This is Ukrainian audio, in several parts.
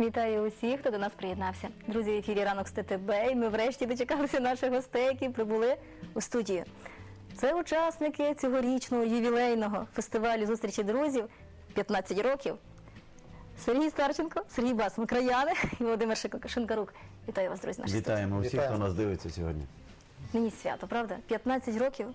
Вітаю усіх, хто до нас приєднався. Друзі, в ефірі ранок з ТТБ. І ми врешті дочекалися наших гостей, які прибули у студію. Це учасники цьогорічного ювілейного фестивалю зустрічі друзів 15 років. Сергій Старченко, Сергій Бас, ми краяни і Володимир Шик- Шинкарук. Вітаю вас, друзі. студії. Вітаємо всіх, хто нас дивиться сьогодні. Нині свято, правда? 15 років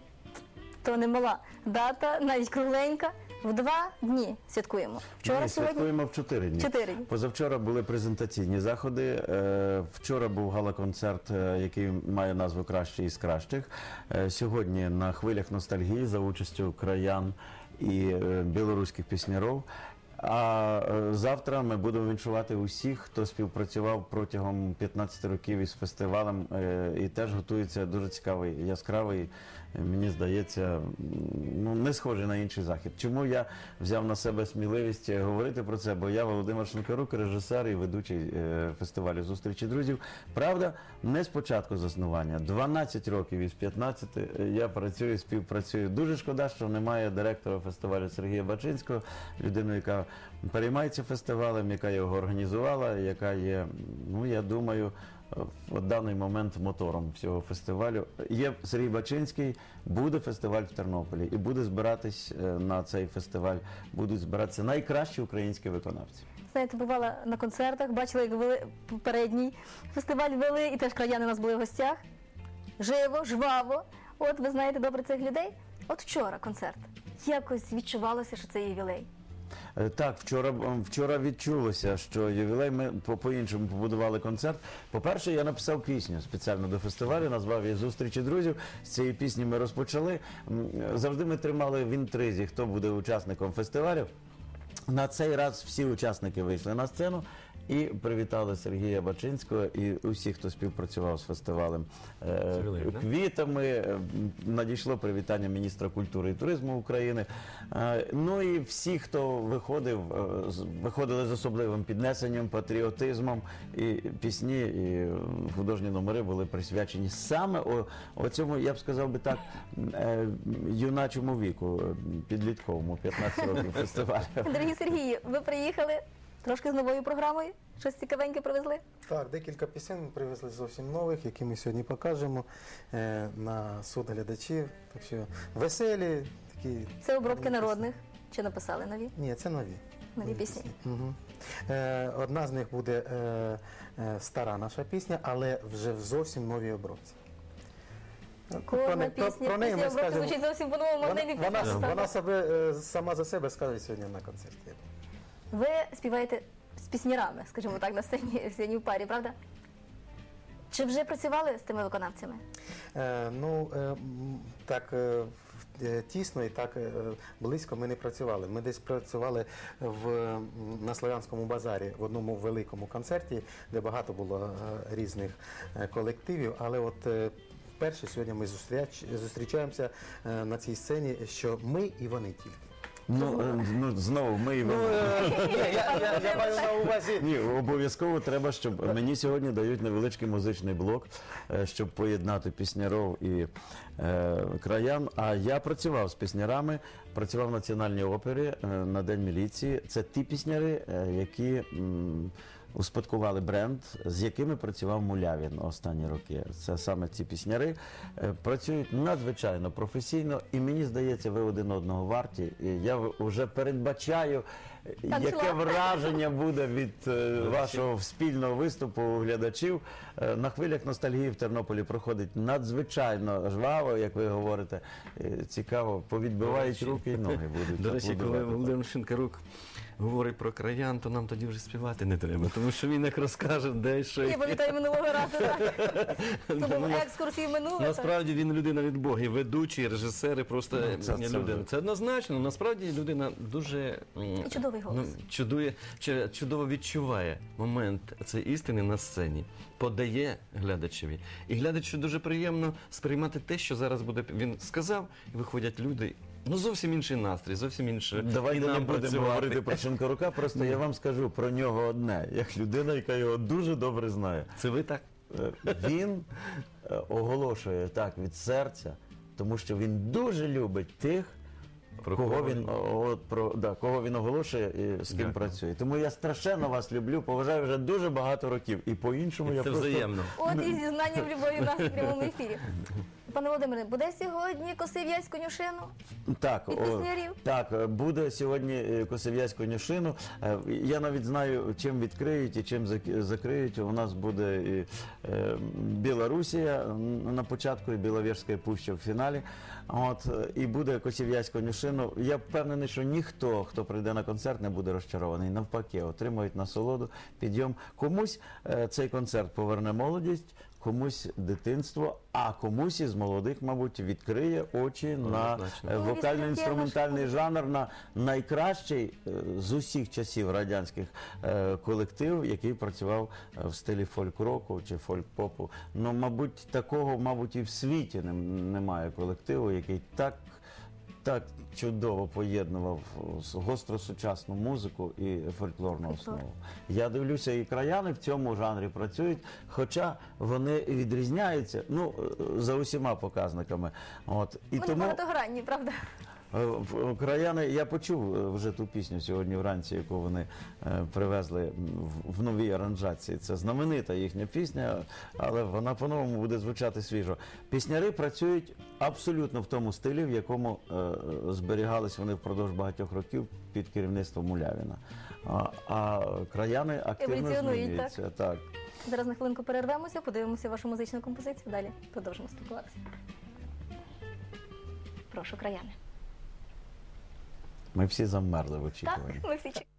то не мала дата, навіть кругленька. В два дні святкуємо. Вчора Ми сьогодні. святкуємо в чотири дні. Чотири дні. Позавчора були презентаційні заходи. е, Вчора був гала-концерт, е, який має назву Кращий із кращих. Е, Сьогодні на хвилях ностальгії за участю краян і білоруських піснярів. А завтра ми будемо віншувати усіх, хто співпрацював протягом 15 років із фестивалем і теж готується дуже цікавий, яскравий, мені здається, ну не схожий на інший захід. Чому я взяв на себе сміливість е, говорити про це? Бо я Володимир Шенкарук, режисер і ведучий е, фестивалю зустрічі друзів. Правда, не з початку заснування. 12 років із 15 я працюю, співпрацюю. Дуже шкода, що немає директора фестивалю Сергія Бачинського, людину, яка переймається фестивалем, яка його організувала, яка є, ну я думаю, в даний момент мотором всього фестивалю. Є Сергій Бачинський, буде фестиваль в Тернополі і буде збиратись е, на цей фестиваль. Будуть збиратися найкращі українські виконавці. Знаєте, бувала на концертах, бачила, як вели попередній фестиваль вели, і теж краяни у нас були в гостях. Живо, жваво. От ви знаєте добре цих людей. От вчора концерт. Якось відчувалося, що це ювілей. Е, Так, вчора вчора відчулося, що ювілей ми по- по-іншому побудували концерт. По-перше, я написав пісню спеціально до фестивалю, назвав її Зустрічі друзів. З цієї пісні ми розпочали. Завжди ми тримали в інтризі, хто буде учасником фестивалю. На цей раз всі учасники вийшли на сцену і привітали Сергія Бачинського і усіх, хто співпрацював з фестивалем е, квітами. Е, Надійшло привітання міністра культури і туризму України. Е, Ну і всі, хто виходив, е, з- виходили з особливим піднесенням, патріотизмом, і пісні, і художні номери були присвячені саме о, о цьому, я б сказав би так, е, юначому віку, підлітковому, 15 років фестивалю. Дорогі Сергії, ви приїхали трошки з новою програмою? Щось цікавеньке привезли? Так, декілька пісень ми привезли зовсім нових, які ми сьогодні покажемо е, на суд глядачів. Так що веселі такі. Це обробки народних. Чи написали нові? Ні, це нові. Нові пісні. Угу. Е, одна з них буде е, е, стара наша пісня, але вже в зовсім новій обробці. Кожна не- пісня, про неї пісня ми обробки скажемо. звучить зовсім по-новому, Вона, вона, вона, себе, е, сама за себе скаже сьогодні на концерті. Ви співаєте з піснярами, скажімо так, на сцені, сцені в парі, правда? Чи вже працювали з тими виконавцями? Е, ну, е, так е, е, тісно і так е, близько ми не працювали. Ми десь працювали в, на Слов'янському базарі в одному великому концерті, де багато було е, різних колективів. Але от е, вперше сьогодні ми зустріч, зустрічаємося на цій сцені, що ми і вони тільки. Ну, е, ну знову ми і ви. я, я, я маю на увазі. Ні, обов'язково треба, щоб мені сьогодні дають невеличкий музичний блок, е, щоб поєднати пісняров і е, краян. А я працював з піснярами, працював в національній опері е, на День міліції. Це ті пісняри, е, які м, успадкували бренд, з якими працював Мулявін останні роки. Це саме ці пісняри е, працюють надзвичайно професійно, і мені здається, ви один одного варті. І я вже передбачаю, Так, яке враження буде від е, вашого спільного виступу у глядачів. Е, На хвилях ностальгії в Тернополі проходить надзвичайно жваво, як ви говорите. Е, Цікаво, повідбивають руки і ноги будуть. До речі, коли аплодувати. Володимир Шинкарук говорить про краян, то нам тоді вже співати не треба, тому що він як розкаже, де що. Я пам'ятаю минулого разу, так. То був Ну, екскурс і минуле. так. Насправді він людина від Бога, і ведучий, і режисер, і просто Ну, це- е, це людина. вже. Це однозначно. Насправді людина дуже м, І чудовий голос. ну, чудує, чи- чудово відчуває момент цієї істини на сцені, подає глядачеві. І глядачу дуже приємно сприймати те, що зараз буде. Він сказав, і виходять люди. Ну зовсім інший настрій, зовсім інше. Давайте не будемо говорити про Шенкарука, просто я вам скажу про нього одне, як людина, яка його дуже добре знає. Це ви так? Е, Він е, оголошує так від серця, тому що він дуже любить тих, Про кого він от, про да, кого він оголошує і з ким Дякую. працює. Тому я страшенно вас люблю, поважаю вже дуже багато років. І по-іншому я це просто взаємно. От і зізнання в любові в нас в прямому ефірі. Пане Володимире, буде сьогодні косив конюшину? Так, Від о, так, буде сьогодні е, косив'язь конюшину. Е, Я навіть знаю, чим відкриють і чим зак- закриють. У нас буде і, е, Білорусія на початку і Біловежська пуща в фіналі. От, е, і буде косів'язь конюшину. Я впевнений, що ніхто, хто прийде на концерт, не буде розчарований. Навпаки, отримають насолоду, підйом. Комусь е, цей концерт поверне молодість. Комусь дитинство, а комусь із молодих, мабуть, відкриє очі на е, Ну, вокально-інструментальний жанр на найкращий е, з усіх часів радянських е, колектив, який працював в стилі фольк-року чи фольк-попу. Ну, мабуть, такого, мабуть, і в світі немає колективу, який так. Так чудово поєднував гостро сучасну музику і фольклорну основу. Я дивлюся, і краяни в цьому жанрі працюють, хоча вони відрізняються ну, е, за усіма показниками. От. І Вони багатогранні, правда? Е, в- Краяни, я почув е, вже ту пісню сьогодні вранці, яку вони е, привезли в- новій аранжації. Це знаменита їхня пісня, але вона по-новому буде звучати свіжо. Пісняри працюють абсолютно в тому стилі, в якому е, зберігались вони впродовж багатьох років під керівництвом Мулявіна. А, а краяни активно змінюються. Так. Зараз на хвилинку перервемося, подивимося вашу музичну композицію. Далі продовжимо спілкуватися. Прошу, краяни. Ми всі замерзли в Так, очікуванні. ми всі чекаємо.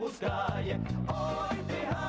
Не. Ой ти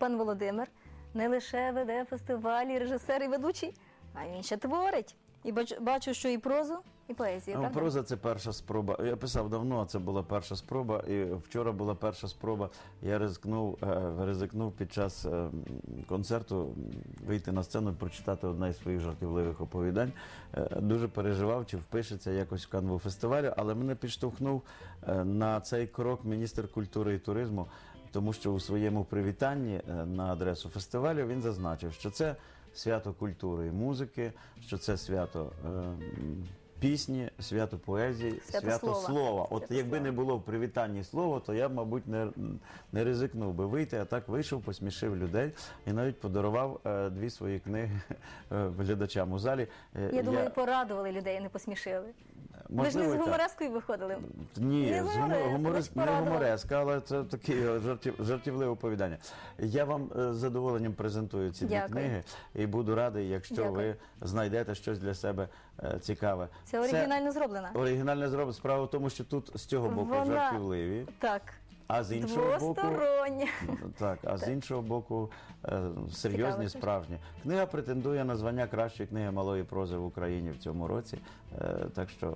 Пан Володимир не лише веде фестивалі, режисер і ведучий, а він ще творить. І бачу, що і прозу, і поезію. Ну, правда? проза це перша спроба. Я писав давно, а це була перша спроба. І вчора була перша спроба. Я ризикнув, е, ризикнув під час е, концерту вийти на сцену і прочитати одне із своїх жартівливих оповідань. Е, Дуже переживав, чи впишеться якось в канву фестивалю, але мене підштовхнув на цей крок міністр культури і туризму. Тому що у своєму привітанні е, на адресу фестивалю він зазначив, що це свято культури і музики, що це свято е, пісні, свято поезії, Свято свято, слова. слова. От Свято якби слова. не було в привітанні слова, то я б, мабуть, не, не ризикнув би вийти, а так вийшов, посмішив людей і навіть подарував е, дві свої книги е, глядачам у залі. Е, Я думаю, порадували людей, а не посмішили. Ви ж не з гуморескою виходили. Ні, Не з гумор- гуморес- не гумореска, але це таке жартів, жартівливе оповідання. Я вам е, з задоволенням презентую ці дві Дякую. книги і буду радий, якщо Дякую. ви знайдете щось для себе е, цікаве. Це оригінально зроблена. оригінальне зроблено. Справа в тому, що тут з цього боку Вона- жартівливі, Так, а з іншого боку. двостороння. Так, а з іншого боку, е, серйозні, Цікаво, справжні. Книга претендує на звання кращої книги малої прози в Україні в цьому році. Е, Так що м,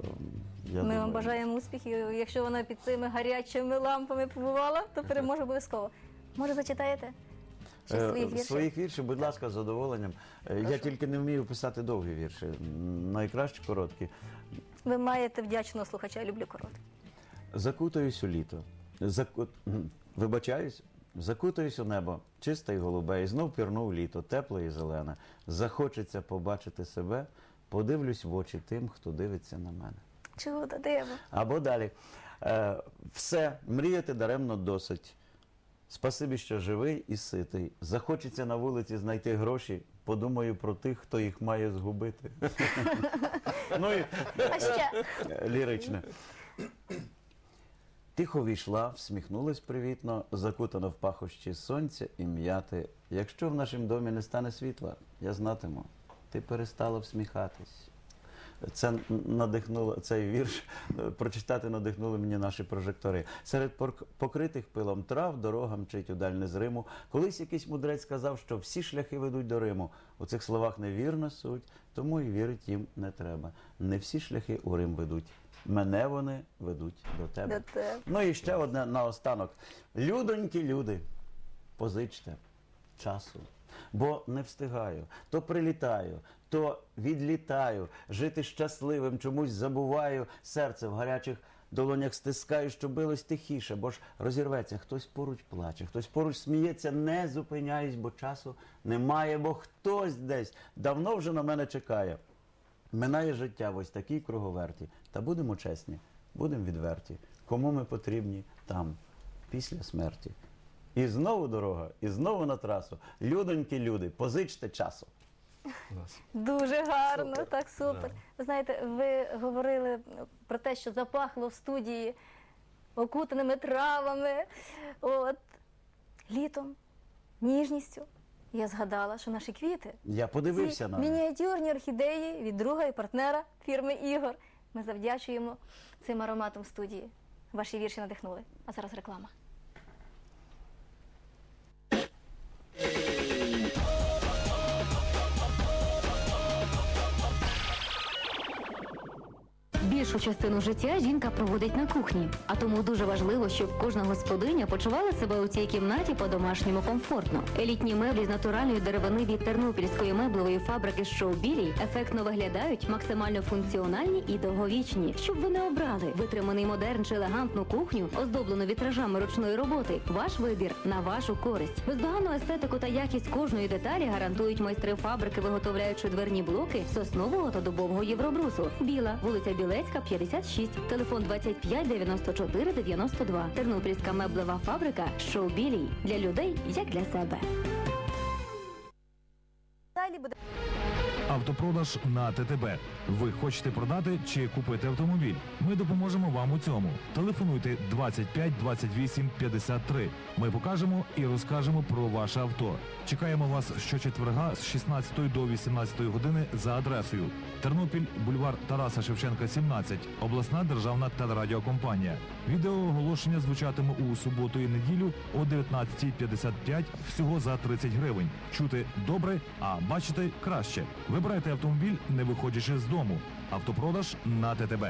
я Ми думаю, вам бажаємо успіхів. Якщо вона під цими гарячими лампами побувала, то переможе обов'язково. Може, зачитаєте? Ще Е, своїх віршів? Своїх віршів, будь ласка, з задоволенням. Е, Я тільки не вмію писати довгі вірші. М, Найкраще короткі. Ви маєте вдячного слухача, люблю коротке. Закутаюсь у літо. Заку... Вибачаюсь, закутаюсь у небо, чисте і голубе, і знов пірнув літо, тепле і зелене. Захочеться побачити себе, подивлюсь в очі тим, хто дивиться на мене. Чудо, диво. Або далі. Е, все, мріяти даремно досить. Спасибі, що живий і ситий. Захочеться на вулиці знайти гроші. Подумаю про тих, хто їх має згубити. ну і ліричне. Тихо війшла, всміхнулась привітно, закутана в пахощі сонця і м'яти. Якщо в нашому домі не стане світла, я знатиму, ти перестала всміхатись. Це надихнуло цей вірш прочитати надихнули мені наші прожектори. Серед покритих пилом трав дорога мчить удаль незриму. Колись якийсь мудрець сказав, що всі шляхи ведуть до Риму. У цих словах невірна суть, тому і вірить їм не треба. Не всі шляхи у Рим ведуть. Мене вони ведуть до тебе. До тебе. Ну і ще одне наостанок. Людонькі люди, позичте часу. Бо не встигаю, то прилітаю, то відлітаю, жити щасливим, чомусь забуваю, серце в гарячих долонях стискаю, що билось тихіше, бо ж розірветься, хтось поруч плаче, хтось поруч сміється, не зупиняюсь, бо часу немає, бо хтось десь давно вже на мене чекає. Минає життя в ось такій круговерті. Та будемо чесні, будемо відверті. Кому ми потрібні там, після смерті. І знову дорога, і знову на трасу. Людонькі люди, позичте часу. Дуже гарно, Супер. так супер. Да. Ви знаєте, ви говорили про те, що запахло в студії окутаними травами, от, літом, ніжністю. Я згадала, що наші квіти Я подивився Ці на них. мініатюрні орхідеї від друга і партнера фірми Ігор. Ми завдячуємо цим ароматом студії. Ваші вірші надихнули. А зараз реклама. Більшу частину життя жінка проводить на кухні, а тому дуже важливо, щоб кожна господиня почувала себе у цій кімнаті по-домашньому комфортно. Елітні меблі з натуральної деревини від тернопільської меблевої фабрики «Шоу-Білій» ефектно виглядають, максимально функціональні і довговічні. Щоб ви не обрали витриманий модерн чи елегантну кухню, оздоблену вітражами ручної роботи. Ваш вибір на вашу користь. Бездоганну естетику та якість кожної деталі гарантують майстри фабрики, виготовляючи дверні блоки соснового та дубового євробрусу. Біла, вулиця Білецька, 56, телефон 25 94 92. Тернопільська меблева фабрика «Шоу Білій» для людей, як для себе. Автопродаж на ТТБ. Ви хочете продати чи купити автомобіль? Ми допоможемо вам у цьому. Телефонуйте 25 28 53. Ми покажемо і розкажемо про ваше авто. Чекаємо вас щочетверга з 16 до 18 години за адресою Тернопіль, бульвар Тараса Шевченка, 17, обласна державна телерадіокомпанія. Відеооголошення звучатиме у суботу і неділю о 19.55 всього за 30 гривень. Чути добре, а бачити краще. Вибирайте автомобіль, не виходячи з дому. Автопродаж на ТТБ.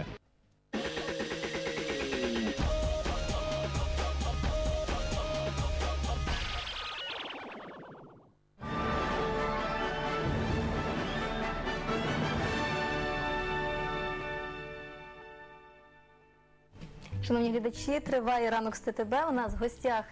Шановні глядачі, триває ранок з ТТБ. У нас в гостях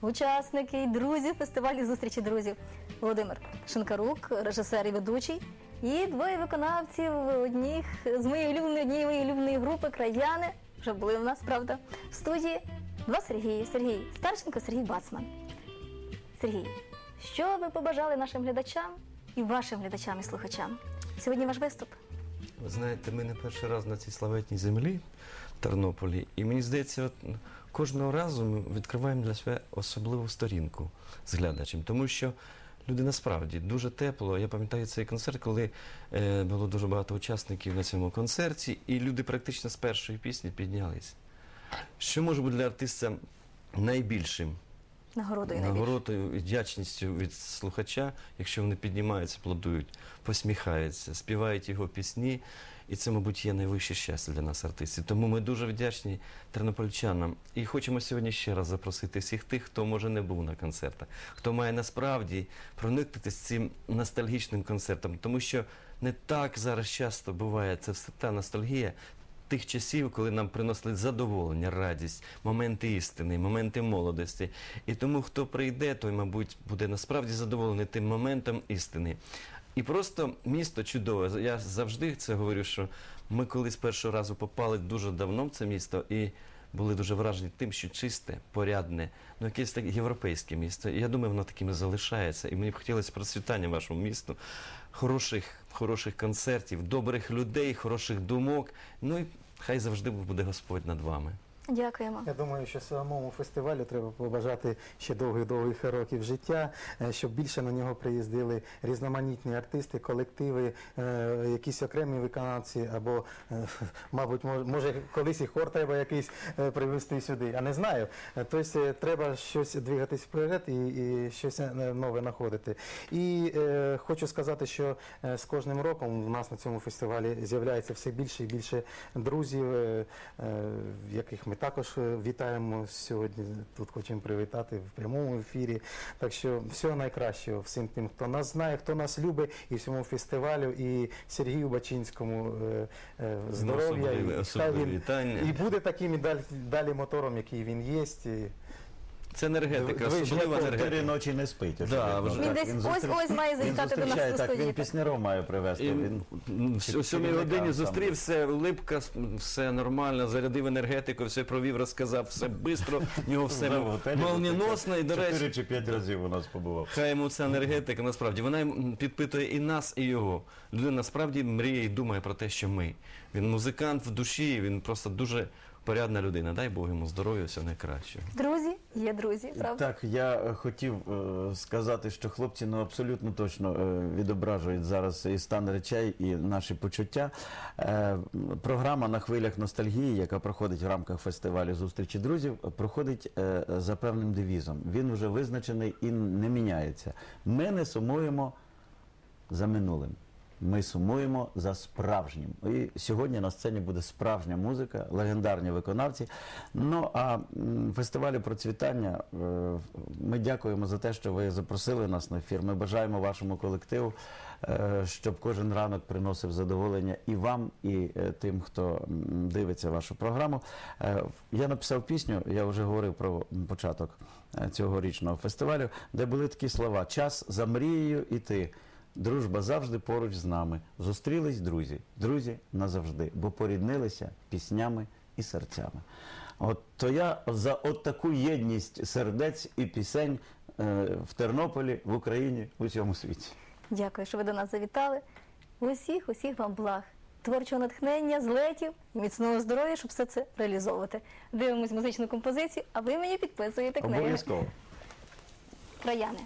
учасники і друзі фестивалю зустрічі друзів. Володимир Шинкарук, режисер і ведучий, і двоє виконавців одніх з моєї улюбленої однієї моєї улюбленої групи краяни. Вже були в нас, правда, в студії. Два Сергії. Сергій Старченко, Сергій Бацман. Сергій, що ви побажали нашим глядачам і вашим глядачам і слухачам? Сьогодні ваш виступ. Ви знаєте, ми не перший раз на цій славетній землі в Тернополі, і мені здається, от кожного разу ми відкриваємо для себе особливу сторінку з глядачем, тому що люди насправді дуже тепло. Я пам'ятаю цей концерт, коли е, було дуже багато учасників на цьому концерті, і люди практично з першої пісні піднялись. Що може бути для артиста найбільшим? Нагородою нагородою і вдячністю від слухача, якщо вони піднімаються, плодують, посміхаються, співають його пісні. І це, мабуть, є найвище щастя для нас, артистів. Тому ми дуже вдячні тернопольчанам. І хочемо сьогодні ще раз запросити всіх тих, хто може не був на концертах, хто має насправді проникнути з цим ностальгічним концертом, тому що не так зараз часто буває це все та ностальгія, тих часів, коли нам приносили задоволення, радість, моменти істини, моменти молодості. І тому, хто прийде, той, мабуть, буде насправді задоволений тим моментом істини. І просто місто чудове. Я завжди це говорю, що ми колись першого разу попали дуже давно в це місто і були дуже вражені тим, що чисте, порядне, ну якесь таке європейське місто. І я думаю, воно таким і залишається. І мені б хотілося процвітання вашому місту, хороших, хороших концертів, добрих людей, хороших думок. Ну і хай завжди буде Господь над вами. Дякуємо. Я думаю, що самому фестивалю треба побажати ще довгих-довгих років життя, е, щоб більше на нього приїздили різноманітні артисти, колективи, е, якісь окремі виконавці, або, е, мабуть, може колись і хор треба якийсь привезти сюди. Я не знаю. Тобто треба щось двигатись вперед і, і щось нове знаходити. І хочу сказати, що з кожним роком в нас на цьому фестивалі з'являється все більше і більше друзів, е, яких ми також е, вітаємо сьогодні. Тут хочемо привітати в прямому ефірі. Так що всього найкращого всім тим, хто нас знає, хто нас любить, і всьому фестивалю, і Сергію Бачинському е, е, здоров'я. І і буде таким і далі, далі мотором, який він є. І... Це енергетика, Ви ж особлива Чотири енергетика. ночі не спить. Да, очевидно. вже- Він Так, десь зустріч- ось-ось має він завітати до нас зустрічає, у так, студії. Він пісняров має привезти. І Він о сьомій керівника годині ансамблю. зустрівся, липка, все нормально, зарядив енергетику, все провів, розказав, все швидко, в нього все в готелі молніносно. І, до Чотири речі, чи п'ять разів у нас побував. хай йому ця енергетика, насправді, вона м, підпитує і нас, і його. Людина насправді мріє і думає про те, що ми. Він музикант в душі, він просто дуже порядна людина. Дай Бог йому здоров'я, всього найкращого. Друзі, є друзі, правда? Так, я е, хотів е, сказати, що хлопці ну абсолютно точно е, відображують зараз і стан речей, і наші почуття. Е, Програма на хвилях ностальгії, яка проходить в рамках фестивалю зустрічі друзів, проходить е, за певним девізом. Він вже визначений і не міняється. Ми не сумуємо за минулим. Ми сумуємо за справжнім. І сьогодні на сцені буде справжня музика, легендарні виконавці. Ну а фестивалю процвітання е, ми дякуємо за те, що ви запросили нас на ефір. Ми бажаємо вашому колективу, е, щоб кожен ранок приносив задоволення і вам, і е, тим, хто дивиться вашу програму. Я написав пісню, я вже говорив про початок цьогорічного фестивалю, де були такі слова: час за мрією іти. Дружба завжди поруч з нами. Зустрілись друзі, друзі назавжди, бо поріднилися піснями і серцями. От то я за от таку єдність сердець і пісень е, в Тернополі, в Україні, у всьому світі. Дякую, що ви до нас завітали. Усіх, усіх вам благ, творчого натхнення, злетів міцного здоров'я, щоб все це реалізовувати. Дивимось музичну композицію, а ви мені підписуєте книги. Обов'язково. Краяни.